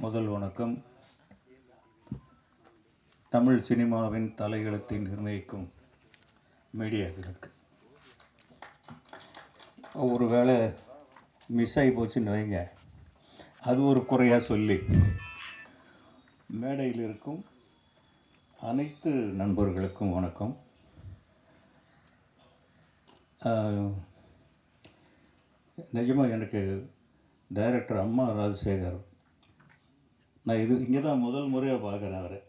முதல் வணக்கம். தமிழ் சினிமாவின் தலையெழுத்தை நிர்ணயிக்கும் மீடியாக்களுக்கு ஒரு வேளை மிஸ் ஆகி போச்சுன்னு வைங்க. அது ஒரு குறையாக சொல்லி. மேடையில் இருக்கும் அனைத்து நண்பர்களுக்கும் வணக்கம். நிஜமாக எனக்கு டைரக்டர் அம்மா ராஜசேகர் நான் இது இங்கே தான் முதல் முறையாக பார்க்குறேன் அவரை.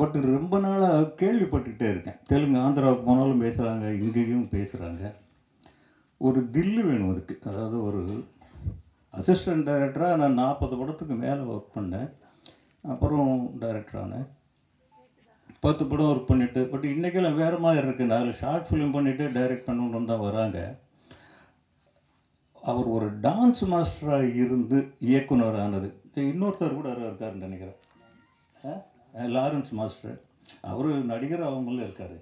பட் ரொம்ப நாளாக கேள்விப்பட்டுக்கிட்டே இருக்கேன். தெலுங்கு ஆந்திராவுக்கு போனாலும் பேசுகிறாங்க இங்கேயும் பேசுகிறாங்க ஒரு தில்லு வேணும் அதுக்கு. அதாவது ஒரு அசிஸ்டன்ட் டைரக்டராக நான் நாற்பது படத்துக்கு மேலே ஒர்க் பண்ணேன். அப்புறம் டைரக்டரானேன் பத்து படம் ஒர்க் பண்ணிவிட்டு பட் இன்றைக்கெல்லாம் வேறு மாதிரி இருக்குது நாலு ஷார்ட் ஃபிலிம் பண்ணிவிட்டு டைரக்ட் பண்ணணும்னு தான் வராங்க. அவர் ஒரு டான்ஸ் மாஸ்டராக இருந்து இயக்குனர் ஆனது இன்னொருத்தர் கூட இருக்காருன்னு நினைக்கிறேன். Lawrence master. அவர் நடிகர் அவங்களும் இருக்கார்.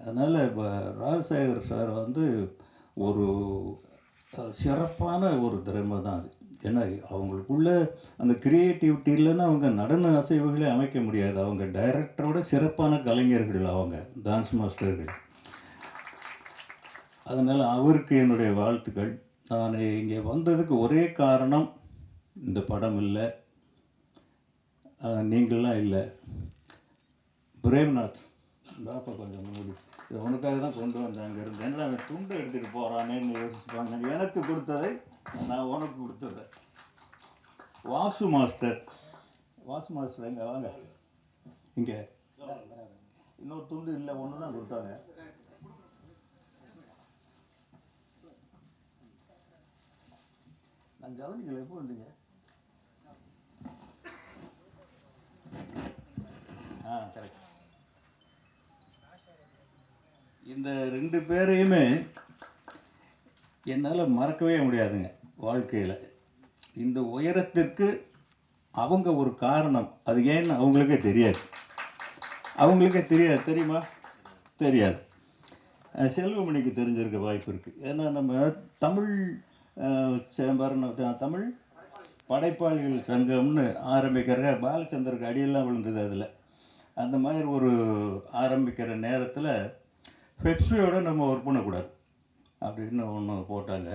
அதனால் இப்போ ராஜசேகர் சார் வந்து ஒரு சிறப்பான ஒரு திறமை தான் அது. ஏன்னா அவங்களுக்குள்ள அந்த கிரியேட்டிவிட்டி இல்லைன்னா அவங்க நடன அசைவுகளே அமைக்க முடியாது. அவங்க டைரக்டரோட சிறப்பான கலைஞர்கள் அவங்க டான்ஸ் மாஸ்டர்கள் அதனால் அவருக்கு என்னுடைய வாழ்த்துக்கள். நான் இங்கே வந்ததுக்கு ஒரே காரணம் இந்த படம் இல்லை. நீங்களாம் இல்லை. பிரேம்நாத் பாப்பா கொஞ்சம் மூடி. இது உனக்காக தான் கொண்டு வந்தேன் அங்கே இருந்து. என்ன அவன் துண்டு எடுத்துகிட்டு போகிறானேன்னு யோசிப்பாங்க. எனக்கு கொடுத்ததை நான் உனக்கு கொடுத்ததை. வாசு மாஸ்டர். வாசு மாஸ்டர் எங்கே? வாங்க. இங்கே. இன்னொரு துண்டு இல்லை ஒன்று தான் கொடுத்தாங்க. நான் கவனிக்கல எப்போ வந்தீங்க? ஆ கரெக்ட் இந்த ரெண்டு பேரையுமே என்னால் மறக்கவே முடியாதுங்க வாழ்க்கையில். இந்த உயரத்திற்கு அவங்க ஒரு காரணம். அது ஏன்னு அவங்களுக்கே தெரியாது. அவங்களுக்கே தெரியாது தெரியுமா? தெரியாது. செல்வமணிக்கு தெரிஞ்சிருக்க வாய்ப்பு இருக்குது ஏன்னா நம்ம தமிழ் அஹ், தமிழ் படைப்பாளிகள் சங்கம்னு ஆரம்பிக்கிற பாலச்சந்தருக்கு அடியெல்லாம் விழுந்தது அதில். அந்த மாதிரி ஒரு ஆரம்பிக்கிற நேரத்தில் பெப்சியோடு நம்ம ஒர்க் பண்ணக்கூடாது. அப்படின்னு ஒன்று போட்டாங்க.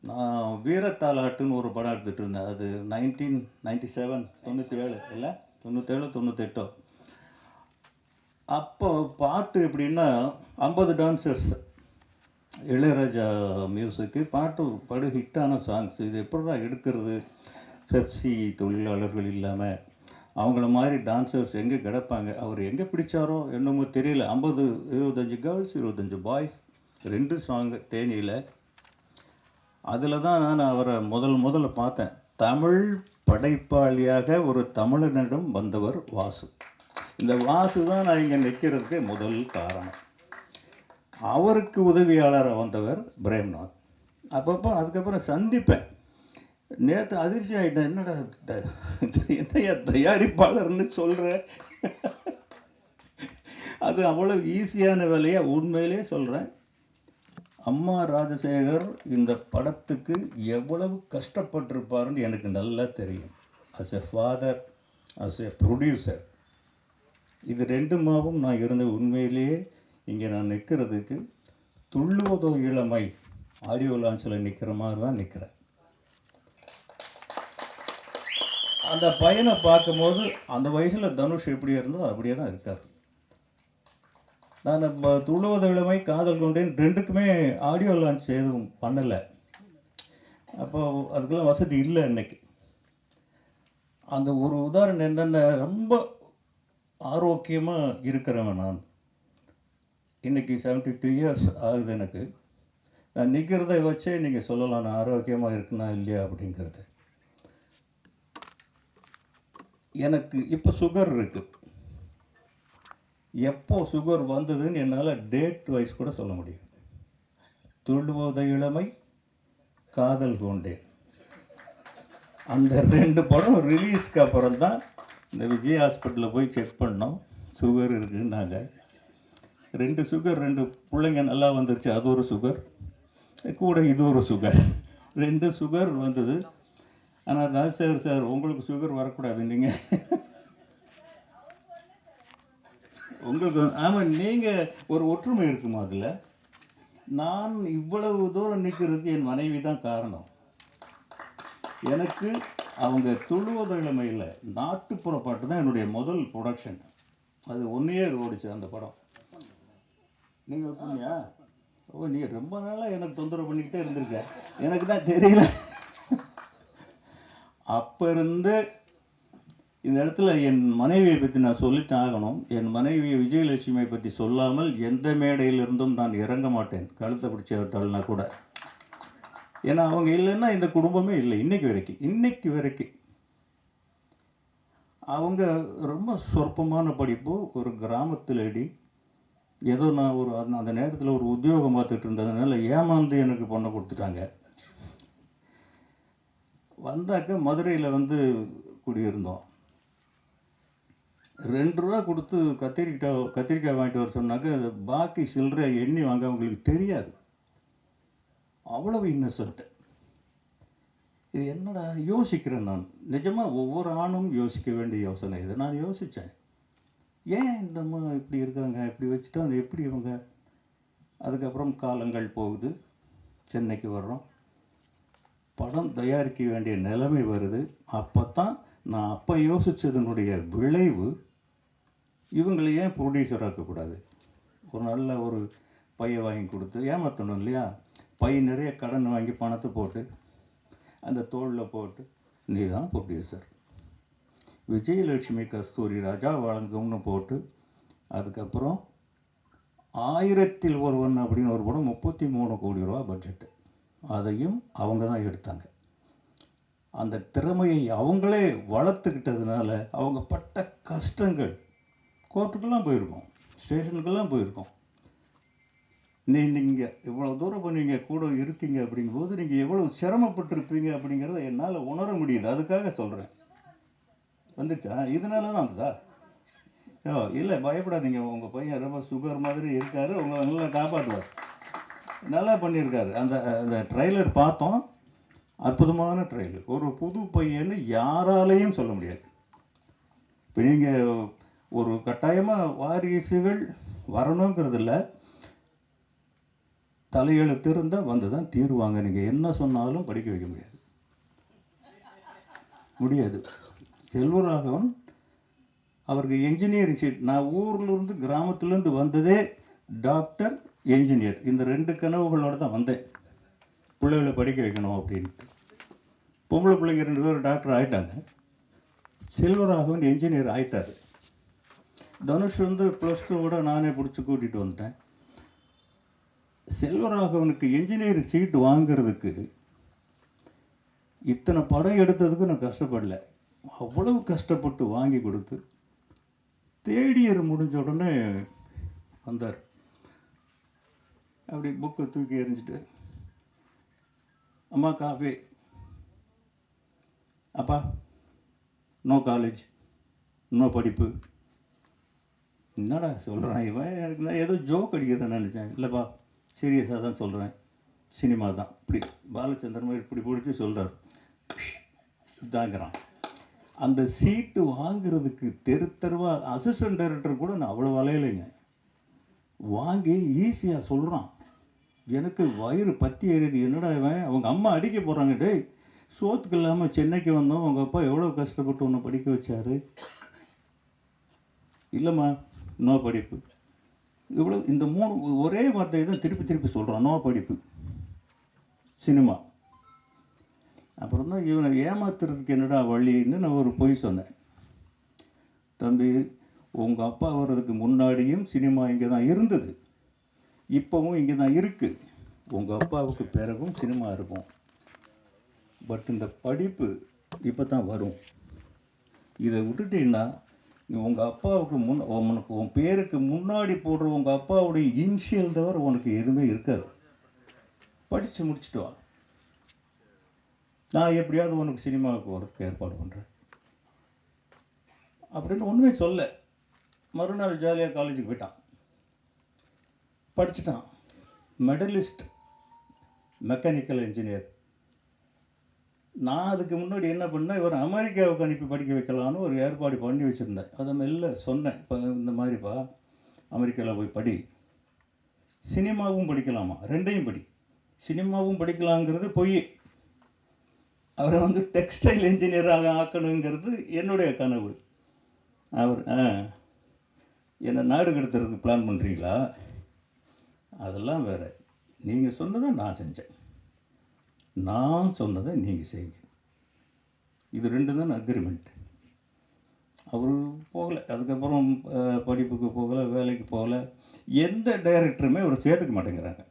நான் வீரத்தாலாட்டுன்னு ஒரு படம் எடுத்துகிட்டு இருந்தேன். அது நைன்டீன் நைன்டி செவன் தொண்ணூற்றி ஏழு இல்லை? தொண்ணூற்றேழு தொண்ணூத்தெட்டோ. அப்போ பாட்டு எப்படின்னா ஐம்பது டான்சர்ஸ் இளையராஜா மியூசிக்கு பாட்டு படு ஹிட்டான சாங்ஸ் இது எப்படா எடுக்கிறது? பெப்சி தொழிலாளர்கள் இல்லாமல் அவங்கள மாதிரி டான்சர்ஸ் எங்கே கிடப்பாங்க? அவர் எங்கே பிடிச்சாரோ என்னமோ தெரியல. ஐம்பது இருபத்தஞ்சி கேர்ள்ஸ் இருபத்தஞ்சி பாய்ஸ் ரெண்டு சாங்கு தேனியில். அதில் தான் நான் அவரை முதல் முதல்ல பார்த்தேன். தமிழ் படைப்பாளியாக ஒரு தமிழனிடம் வந்தவர் வாசு. இந்த வாசு தான் நான் இங்கே நிற்கிறதுக்கு முதல் காரணம். அவருக்கு உதவியாளராக வந்தவர் பிரேம்நாத். அப்பப்போ அதுக்கப்புறம் சந்திப்பேன். நேற்று அதிர்ச்சி ஆகிட்டேன் என்னடா த- என்னையா தயாரிப்பாளர்னு சொல்கிற அது அவ்வளோ ஈஸியான வேலையை? உண்மையிலே சொல்கிறேன் அம்மா ராஜசேகர் இந்த படத்துக்கு எவ்வளவு கஷ்டப்பட்டிருப்பாருன்னு எனக்கு நல்லா தெரியும். As a father as a producer இது ரெண்டுமாவும் நான் இருந்த உண்மையிலேயே இங்கே நான் நிற்கிறதுக்கு துள்ளுவதோ இளமை. ஆடியோ லான்ச்சில் நிற்கிற மாதிரி தான் நிற்கிறேன் அந்த பையனை பார்க்கும்போது அந்த வயசில் தனுஷ் எப்படி இருந்தோ அப்படியே தான் இருக்கார். நான் இப்போ இளமை காதல் கொண்டேன். ரெண்டுக்குமே ஆடியோ லான்ச் எதுவும் பண்ணலை. அப்போ அதுக்கெல்லாம் வசதி இல்லை இன்னைக்கு அந்த ஒரு உதாரணம் என்னென்ன ரொம்ப ஆரோக்கியமாக இருக்கிறவன் நான். இன்னைக்கு 72 டூ இயர்ஸ் ஆகுது எனக்கு. நான் நிற்கிறத வச்சே நீங்கள் சொல்லலாம் நான் ஆரோக்கியமாக இருக்குனா இல்லையா அப்படிங்கிறது. எனக்கு இப்போ சுகர் இருக்குது எப்போ சுகர் வந்ததுன்னு என்னால் டேட் வைஸ் கூட சொல்ல முடியும் துள்ளுவோத இளமை காதல் கொண்டேன். அந்த ரெண்டு படம் ரிலீஸ்க்கு அப்புறம் தான் இந்த விஜய் ஹாஸ்பிட்டலில் போய் செக் பண்ணோம். சுகர் இருக்குன்னாங்க. ரெண்டு சுகர் ரெண்டு பிள்ளைங்க நல்லா வந்துருச்சு. அது ஒரு சுகர் கூட இது ஒரு சுகர் ரெண்டு சுகர் வந்தது. ஆனால் ராஜசேகர் சார் உங்களுக்கு சுகர் வரக்கூடாது நீங்கள் உங்களுக்கு ஆமாம் நீங்கள் ஒரு ஒற்றுமை இருக்குமா அதில்? நான் இவ்வளவு தூரம் நிற்கிறதுக்கு என் மனைவி தான் காரணம். எனக்கு அவங்க துழுவத இளமையில் நாட்டுப்புற பாட்டு தான் என்னுடைய முதல் ப்ரொடக்ஷன் அது ஒன்றையே ஓடிச்சு அந்த படம். நீங்கள் வைப்பீங்க ஓ நீங்கள் ரொம்ப நாளாக எனக்கு தொந்தரவு பண்ணிக்கிட்டே இருந்திருக்க. எனக்கு தான் தெரியல. அப்போ இருந்து இந்த இடத்துல என் மனைவியை பற்றி நான் சொல்லித்தான் ஆகணும். என் மனைவி விஜயலட்சுமியை பற்றி சொல்லாமல் எந்த மேடையிலிருந்தும் நான் இறங்க மாட்டேன். கழுத்தை பிடிச்ச தள்ளினா கூட. ஏன்னா அவங்க இல்லைன்னா இந்த குடும்பமே இல்லை. இன்னைக்கு வரைக்கும். இன்னைக்கு வரைக்கும். அவங்க ரொம்ப சொற்பமான படிப்பு. ஒரு கிராமத்து லேடி ஏதோ நான் ஒரு அந்த அந்த நேரத்தில் ஒரு உத்தியோகம் பார்த்துட்டு இருந்ததுனால ஏமாந்து எனக்கு பொண்ணை கொடுத்துட்டாங்க. வந்தாக்க மதுரையில் வந்து குடியிருந்தோம். ரெண்டு ரூபா கொடுத்து கத்திரிக்காய் கத்திரிக்காய் வாங்கிட்டு வர சொன்னாக்க பாக்கி சில்லறை எண்ணி வாங்க அவங்களுக்கு தெரியாது. அவ்வளவு இன்னசென்ட் இது என்னடா யோசிக்கிறேன் நான். நிஜமாக ஒவ்வொரு ஆணும் யோசிக்க வேண்டிய யோசனை இது. நான் யோசித்தேன் ஏன் இந்த அம்மா இப்படி இருக்காங்க? இப்படி வச்சுட்டா அது எப்படி இவங்க? அதுக்கப்புறம் காலங்கள் போகுது. சென்னைக்கு வர்றோம். படம் தயாரிக்க வேண்டிய நிலைமை வருது. அப்போ தான் நான் அப்போ யோசித்ததனுடைய விளைவு இவங்களை ஏன் ப்ரொடியூசர் ஆக்கக்கூடாது? ஒரு நல்ல ஒரு பையை வாங்கி கொடுத்து ஏமாற்றணும் இல்லையா? பை நிறைய கடன் வாங்கி பணத்தை போட்டு அந்த தோளில் போட்டு நீ தான் ப்ரொடியூசர் விஜயலட்சுமி கஸ்தூரி ராஜா வழங்கும்னு போட்டு அதுக்கப்புறம் ஆயிரத்தில் ஒருவன் அப்படின்னு ஒரு படம் முப்பத்தி மூணு கோடி ரூபா பட்ஜெட்டு அதையும் அவங்க தான் எடுத்தாங்க. அந்த திறமையை அவங்களே வளர்த்துக்கிட்டதுனால அவங்க பட்ட கஷ்டங்கள் கோர்ட்டுக்கெல்லாம் போயிருக்கோம் ஸ்டேஷனுக்கெல்லாம் போயிருக்கோம். நீ நீங்கள் இவ்வளோ தூரம் இப்போ நீங்கள் கூட இருக்கீங்க அப்படிங்கும்போது நீங்கள் எவ்வளோ சிரமப்பட்டிருப்பீங்க அப்படிங்கிறத என்னால் உணர முடியுது அதுக்காக சொல்கிறேன் வந்துச்சா இதனால தான் வந்ததா? ஓ இல்லை பயப்படாதீங்க. உங்கள் பையன் ரொம்ப சுகர் மாதிரி இருக்காரு. உங்களை நல்லா காப்பாற்றுவார். நல்லா பண்ணியிருக்காரு. அந்த அந்த ட்ரைலர் பார்த்தோம். அற்புதமான ட்ரெய்லர் ஒரு புது பையன்னு யாராலையும் சொல்ல முடியாது. இப்போ நீங்கள் ஒரு கட்டாயமாக வாரிசுகள் வரணுங்கிறதில்ல. தலையெழுத்து இருந்தால் வந்து தான் தீருவாங்க. நீங்கள் என்ன சொன்னாலும் படிக்க வைக்க முடியாது. முடியாது. செல்வராகவன் அவருக்கு என்ஜினியரிங் சீட் நான் ஊர்லேருந்து கிராமத்துலேருந்து வந்ததே டாக்டர் என்ஜினியர் இந்த ரெண்டு கனவுகளோடு தான் வந்தேன். பிள்ளைகளை படிக்க வைக்கணும் அப்படின்ட்டு. பொம்பளை பிள்ளைங்க ரெண்டு பேரும் டாக்டர் ஆகிட்டாங்க செல்வராகவன் என்ஜினியர் ஆகிட்டார் தனுஷ் வந்து ப்ளஸ் டூவோட நானே பிடிச்சி கூட்டிகிட்டு வந்துட்டேன். செல்வராகவனுக்கு என்ஜினியரிங் சீட்டு வாங்குறதுக்கு இத்தனை படம் எடுத்ததுக்கு நான் கஷ்டப்படல. அவ்வளவு கஷ்டப்பட்டு வாங்கி கொடுத்து தேர்ட் இயர் முடிஞ்ச உடனே வந்தார். அப்படி புக்கை தூக்கி எறிஞ்சிட்டு அம்மா காஃபி. அப்பா நோ காலேஜ் நோ படிப்பு. என்னடா சொல்கிறான் இவன்? எனக்கு நான் ஏதோ ஜோக் அடிக்கிறேன்னு நினச்சேன். இல்லைப்பா சீரியஸாக தான் சொல்கிறேன் சினிமா தான். இப்படி பாலச்சந்திரன் மாதிரி இப்படி பிடிச்சி சொல்கிறார் இதாங்கிறான். அந்த சீட்டு வாங்குறதுக்கு தெரு தெருவாக அசிஸ்டன்ட் டைரக்டர் கூட நான் அவ்வளோ வலையிலைங்க வாங்கி ஈஸியாக சொல்கிறான் எனக்கு வயிறு பத்தி எறிது என்னடா இவன்? அவங்க அம்மா அடிக்க போகிறாங்க டேய் சோத்துக்கு இல்லாமல் சென்னைக்கு வந்தோம். உங்கள் அப்பா எவ்வளோ கஷ்டப்பட்டு உன்னை படிக்க வச்சாரு? இல்லைம்மா நோ படிப்பு. இவ்வளோ இந்த மூணு ஒரே வார்த்தையை தான் திருப்பி திருப்பி சொல்கிறான் நோ படிப்பு. சினிமா. அப்புறம் தான் இவனை ஏமாத்துறதுக்கு என்னடா வழின்னு நான் ஒரு பொய் சொன்னேன். தம்பி உங்கள் அப்பா வர்றதுக்கு முன்னாடியும் சினிமா இங்கே தான் இருந்தது. இப்போவும் இங்கே தான் இருக்குது உங்கள் அப்பாவுக்கு பிறகும் சினிமா இருக்கும். பட் இந்த படிப்பு இப்போ தான் வரும். இதை விட்டுட்டீங்கன்னா உங்கள் அப்பாவுக்கு முன் உனக்கு உன் பேருக்கு முன்னாடி போடுற உங்கள் அப்பாவுடைய இன்ஷியல் தவிர உனக்கு எதுவுமே இருக்காது. படித்து முடிச்சுட்டு வா. நான் எப்படியாவது உனக்கு சினிமாவுக்கு வரதுக்கு ஏற்பாடு பண்ணுறேன் அப்படின்னு ஒன்றுமே சொல்ல. மறுநாள் ஜாலியாக காலேஜுக்கு போயிட்டான். படிச்சுட்டான். மெடலிஸ்ட் மெக்கானிக்கல் இன்ஜினியர் நான் அதுக்கு முன்னாடி என்ன பண்ணேன் இவர் அமெரிக்காவுக்கு அனுப்பி படிக்க வைக்கலான்னு ஒரு ஏற்பாடு பண்ணி வச்சுருந்தேன். அதை மெல்ல சொன்னேன். இப்போ இந்த மாதிரிப்பா அமெரிக்காவில் போய் படி. சினிமாவும் படிக்கலாமா? ரெண்டையும் படி. சினிமாவும் படிக்கலாங்கிறது பொய். அவரை வந்து டெக்ஸ்டைல் இன்ஜினியராக ஆக்கணுங்கிறது என்னுடைய கனவு. அவர் என்னை நாடு கடத்துறதுக்கு பிளான் பண்ணுறீங்களா அதெல்லாம் வேறு. நீங்கள் சொன்னதை நான் செஞ்சேன். நான் சொன்னதை நீங்கள் செய்யுங்க. இது ரெண்டு தான் அக்ரிமெண்ட் அவர் போகலை. அதுக்கப்புறம் படிப்புக்கு போகலை வேலைக்கு போகலை. எந்த டைரக்டருமே அவர் சேர்த்துக்க மாட்டேங்கிறாங்க.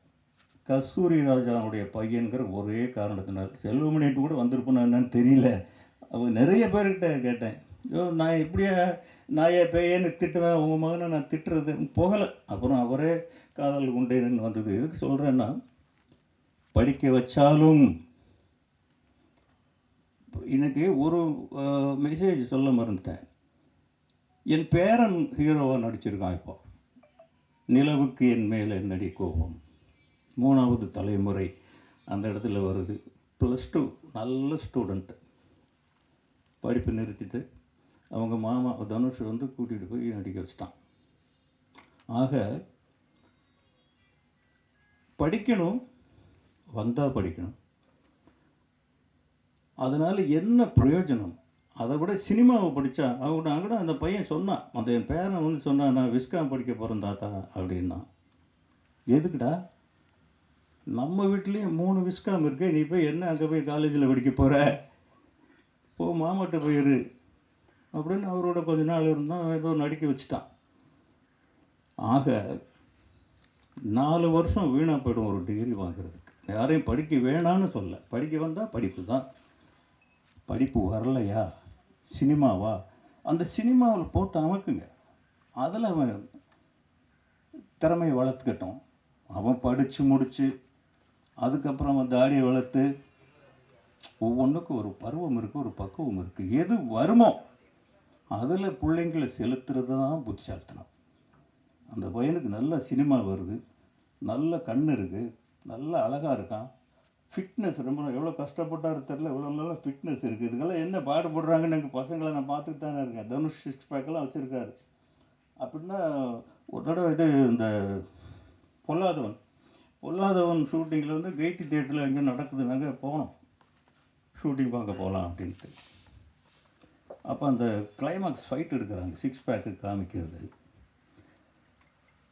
கஸ்தூரி ராஜாவுடைய பையன்கிற ஒரே காரணத்தினால் செல்வமணிட்டு கூட வந்திருப்பேன்னு என்னன்னு தெரியல. அவங்க நிறைய பேர்கிட்ட கேட்டேன். ஐயோ நான் இப்படியே ஏன் பேயேன்னு திட்டுவேன் உங்கள் மகனை நான் திட்டுறது. போகலை. அப்புறம் அவரே காதல் கொண்டேன்னு வந்தது. எதுக்கு சொல்கிறேன்னா படிக்க வச்சாலும் எனக்கு ஒரு மெசேஜ் சொல்ல மறந்துட்டேன். என் பேரன் ஹீரோவாக நடிச்சிருக்கான் இப்போ. நிலவுக்கு என் மேலே நடி கோபம். மூணாவது தலைமுறை அந்த இடத்துல வருது. ப்ளஸ் டூ நல்ல ஸ்டூடெண்ட் படிப்பு நிறுத்திட்டு அவங்க மாமா தனுஷ் வந்து கூட்டிகிட்டு போய் நடிக்க வச்சிட்டான். ஆக படிக்கணும் வந்தால் படிக்கணும். அதனால் என்ன பிரயோஜனம்? அதை விட சினிமாவை படித்தா அவங்க கூட அந்த பையன் சொன்னான் அந்த என் பேரன் வந்து சொன்னான் நான் விஸ்காம் படிக்க போகிறேன் தாத்தா அப்படின்னா. எதுக்குடா? நம்ம வீட்லேயும் மூணு விஸ்காம் இருக்கு நீ போய் என்ன அங்கே போய் காலேஜில் படிக்க போகிற போ மாமாட்ட போயிரு அப்படின்னு அவரோட கொஞ்ச நாள் இருந்தால் ஏதோ நடிக்க வச்சுட்டான். ஆக நாலு வருஷம் வீணாக போயிடும் ஒரு டிகிரி வாங்குறதுக்கு. யாரையும் படிக்க வேணான்னு சொல்ல. படிக்க வந்தால் படிப்பு தான். படிப்பு வரலையா? சினிமாவா? அந்த சினிமாவில் போட்டு அமைக்குங்க. அதில் அவன் திறமையை வளர்த்துக்கட்டும் அவன் படித்து முடித்து அதுக்கப்புறம் அவன் தாடியை வளர்த்து ஒவ்வொன்றுக்கும் ஒரு பருவம் இருக்குது ஒரு பக்குவம் இருக்குது எது வருமோ அதில் பிள்ளைங்களை செலுத்துறது தான் புத்திசாலித்தனம். அந்த பையனுக்கு நல்ல சினிமா வருது நல்ல கண் இருக்குது நல்ல அழகாக இருக்கான். ஃபிட்னஸ் ரொம்ப எவ்வளோ கஷ்டப்பட்டாரு தெரில இவ்வளோ நல்ல ஃபிட்னஸ் இருக்குது இதுக்கெல்லாம் என்ன பாடுபடுறாங்கன்னு எங்கள் பசங்களை நான் பார்த்துட்டு தானே இருக்கேன். தனுஷ் சிக்ஸ் பேக்கெல்லாம் வச்சுருக்காரு. அப்படின்னா ஒரு தடவை இது இந்த பொல்லாதவன். பொல்லாதவன் ஷூட்டிங்கில் வந்து கெய்டி தேட்டரில் எங்கே நடக்குதுனாங்க போனோம். ஷூட்டிங் பார்க்க போகலாம் அப்படின்ட்டு. அப்போ அந்த கிளைமாக்ஸ் ஃபைட் எடுக்கிறாங்க சிக்ஸ் பேக்கு காமிக்கிறது.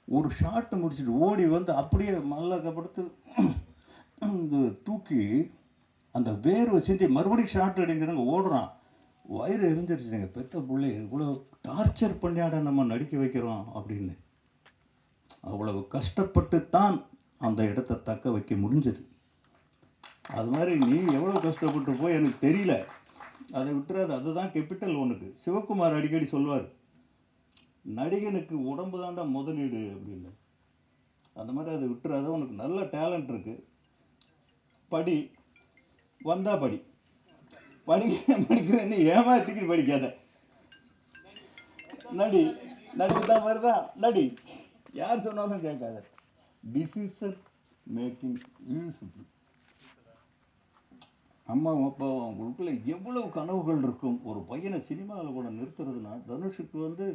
ஒரு ஷார்ட்டை முடிச்சுட்டு ஓடி வந்து அப்படியே மல்லக்கப்படுத்து இந்த தூக்கி அந்த வேர்வை செஞ்சு மறுபடியும் ஷார்ட் அடிக்கிறாங்க ஓடுறான். வயிறு எரிஞ்சிருச்சுங்க. பெத்த பிள்ளை இவ்வளோ டார்ச்சர் பண்ணியாட நம்ம நடிக்க வைக்கிறோம் அப்படின்னு. அவ்வளவு கஷ்டப்பட்டு தான் அந்த இடத்த தக்க வைக்க முடிஞ்சது. அது மாதிரி நீ எவ்வளோ கஷ்டப்பட்டு போய் எனக்கு தெரியல. அதை விட்டுறாது. அதுதான் கேபிட்டல் உனக்கு. சிவகுமார் அடிக்கடி சொல்வார் நடிகனுக்கு உடம்பு தாண்டா முதலீடு அப்படின்னு. அந்த மாதிரி அதை விட்டுறாத உனக்கு நல்ல டேலண்ட் இருக்குது படி வந்தால் படி. படிக்க படிக்கிறேன்னு ஏமாத்திக்கிட்டு படிக்காத. நடி நடிக்கிற மாதிரி தான் நடி. யார் சொன்னாலும் கேட்காத. டிசிஷன் மேக்கிங் யூஸ்ஃபுல் அம்மாவும் அப்பாவும் அவங்களுக்குள்ள எவ்வளவு கனவுகள் இருக்கும். ஒரு பையனை சினிமாவில் கூட நிறுத்துறதுனா தனுஷுக்கு வந்து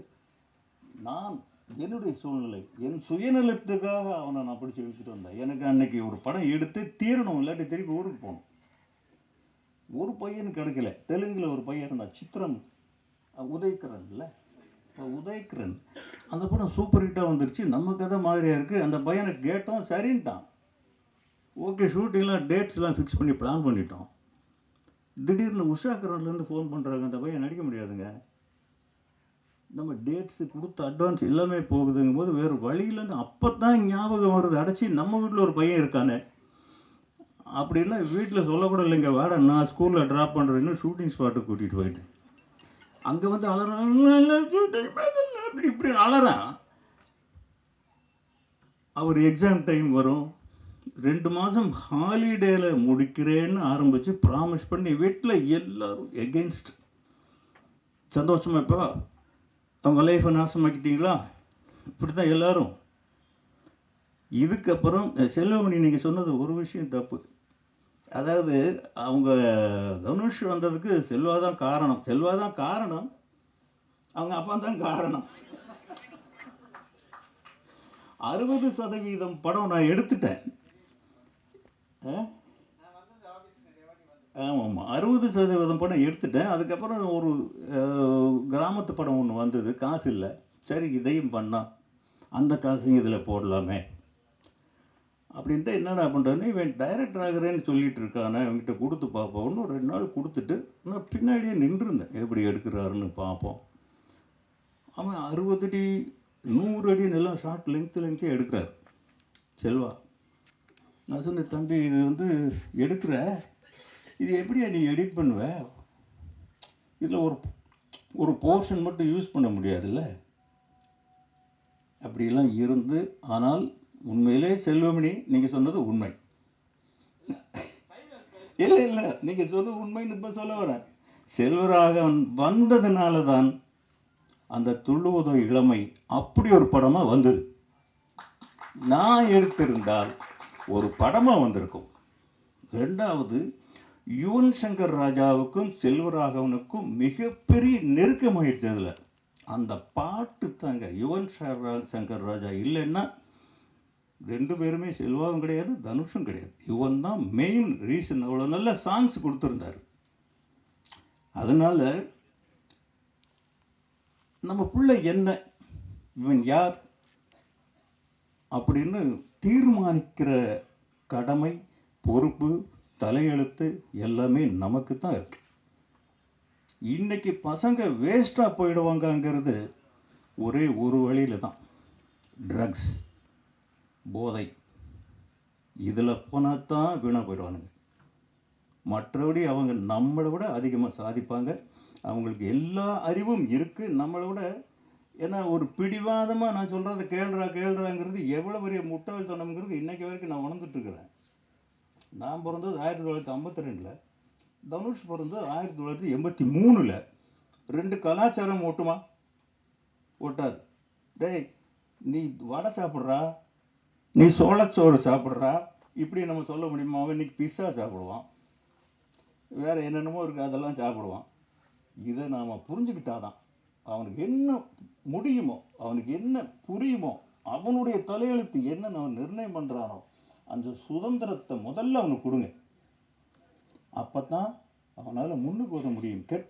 நான் என்னுடைய சூழ்நிலை என் சுயநலத்துக்காக அவனை நான் பிடிச்சி இழுத்துட்டு வந்தேன். எனக்கு அன்னைக்கு ஒரு படம் எடுத்து தீரணும் இல்லாட்டி திருப்பி ஊருக்கு போகணும். ஒரு பையன் கிடைக்கல தெலுங்கில் ஒரு பையன் இருந்தான் சித்திரம் அஹ் உதயகிரன் இல்லை? இப்போ உதயகிரன் அந்த படம் சூப்பர் ஹிட்டாக வந்துருச்சு. நம்ம கதை மாதிரியாக இருக்குது அந்த பையனை கேட்டோம் சரின்ட்டான். ஓகே ஷூட்டிங்லாம் டேட்ஸ்லாம் ஃபிக்ஸ் பண்ணி பிளான் பண்ணிட்டோம். திடீர்னு உஷாக்கரன்லேருந்து ஃபோன் பண்ணுறாங்க அந்த பையன் நடிக்க முடியாதுங்க. நம்ம டேட்ஸு கொடுத்த அட்வான்ஸ் எல்லாமே போகுதுங்கும் போது வேறு வழியிலன்னு அப்போ தான் ஞாபகம் வருது. அடைச்சி நம்ம வீட்டில் ஒரு பையன் இருக்கானே. அப்படின்னா வீட்டில் சொல்லக்கூட இல்லைங்க. வாடா நான் ஸ்கூலில் ட்ராப் பண்ணுறேன்னு ஷூட்டிங் ஸ்பாட்டுக்கு கூட்டிகிட்டு போயிட்டேன். அங்கே வந்து அலறான் அப்படி இப்படி அலறான். அவர் எக்ஸாம் டைம் வரும். ரெண்டு மாதம் ஹாலிடேயில் முடிக்கிறேன்னு ஆரம்பித்து ப்ராமிஸ் பண்ணி வீட்டில் எல்லோரும் எகென்ஸ்ட் சந்தோஷமாக இப்போ அவங்க லைஃப்பை நாசமாக்கிட்டீங்களா? இப்படி தான் எல்லோரும். இதுக்கப்புறம் செல்வமணி நீங்கள் சொன்னது ஒரு விஷயம் தப்பு. அதாவது அவங்க தனுஷ் வந்ததுக்கு செல்வா தான் காரணம். செல்வா தான் காரணம். அவங்க அப்பா தான் காரணம். அறுபது சதவீதம் படம் நான் எடுத்துட்டேன். ஆ? ஆமாம் ஆமாம் அறுபது சதவீதம் படம் எடுத்துட்டேன். அதுக்கப்புறம் ஒரு கிராமத்து படம் ஒன்று வந்தது. காசு இல்லை. சரி இதையும் பண்ணால் அந்த காசையும் இதில் போடலாமே. அப்படின்ட்டு என்னடா பண்ணுறேன்னு இவன் டைரக்டர் ஆகிறேன்னு சொல்லிட்டு இருக்கானே. இவன்கிட்ட கொடுத்து பார்ப்போம்னு ஒரு ரெண்டு நாள் கொடுத்துட்டு நான் பின்னாடியே நின்றுருந்தேன். எப்படி எடுக்கிறாருன்னு பார்ப்போம். அவன் அறுபது அடி நூறு அடி நல்லா ஷார்ட் லென்த்து லென்த்தே எடுக்கிறார். செல்வா நான் சொன்னேன் தம்பி இது வந்து எடுக்கிற இது எப்படியா நீ எடிட் பண்ணுவ? இதில் ஒரு ஒரு போர்ஷன் மட்டும் யூஸ் பண்ண முடியாதுல்ல? அப்படியெல்லாம் இருந்து ஆனால் உண்மையிலே செல்வமணி நீங்கள் சொன்னது உண்மை. இல்லை இல்லை நீங்கள் சொன்னது உண்மைன்னு இப்போ சொல்ல வரேன். செல்வராகவன் வந்ததுனால தான் அந்த துள்ளுவதோ இளமை அப்படி ஒரு படமாக வந்தது. நான் எடுத்திருந்தால் ஒரு படமாக வந்திருக்கும். ரெண்டாவது யுவன் சங்கர் ராஜாவுக்கும் செல்வராகவனுக்கும் மிகப்பெரிய நெருக்கமாயிடுச்சு அதில். அந்த பாட்டு தாங்க யுவன் சங்கர் ராஜா இல்லைன்னா ரெண்டு பேருமே செல்வாவும் கிடையாது தனுஷும் கிடையாது. யுவன் தான் மெயின் ரீசன் அவ்வளோ நல்ல சாங்ஸ் கொடுத்துருந்தார். அதனால் நம்ம பிள்ளை என்ன இவன் யார் அப்படின்னு தீர்மானிக்கிற கடமை பொறுப்பு தலையெழுத்து எல்லாமே நமக்கு தான் இருக்கு. இன்னைக்கு பசங்க வேஸ்ட்டாக போயிடுவாங்கங்கிறது ஒரே ஒரு வழியில் தான். ட்ரக்ஸ் போதை. இதில் போனால் தான் வீணாக போயிடுவானுங்க. மற்றபடி அவங்க நம்மளை விட அதிகமாக சாதிப்பாங்க. அவங்களுக்கு எல்லா அறிவும் இருக்குது நம்மளை விட ஏன்னா ஒரு பிடிவாதமாக நான் சொல்கிறத கேள்றா கேள்றாங்கிறது எவ்வளோ பெரிய முட்டாள்தனம்ங்கிறது இன்றைக்கி வரைக்கும் நான் உணர்ந்துட்டுருக்குறேன் நான் பிறந்தது ஆயிரத்தி தொள்ளாயிரத்தி ஐம்பத்தி ரெண்டில். தனுஷ் பிறந்தது ஆயிரத்தி தொள்ளாயிரத்தி எண்பத்தி மூணில். ரெண்டு கலாச்சாரம் ஒட்டுமா ஒட்டாது. டேய் நீ வடை சாப்பிட்றா? நீ சோளச்சோறு சாப்பிட்றா? இப்படி நம்ம சொல்ல முடியுமா? அவன் இன்னைக்கு பிஸ்ஸா சாப்பிடுவான். வேறு என்னென்னமோ இருக்குது அதெல்லாம் சாப்பிடுவான். இதை நாம் புரிஞ்சுக்கிட்டாதான். அவனுக்கு என்ன முடியுமோ அவனுக்கு என்ன புரியுமோ அவனுடைய தலையெழுத்து என்னன்னு அவன் நிர்ணயம் பண்ணுறானோ அந்த சுதந்திரத்தை முதல்ல அவனுக்கு கொடுங்க. அப்போ தான் அவனால் முன்னுக்கு வர முடியும். கெட்ட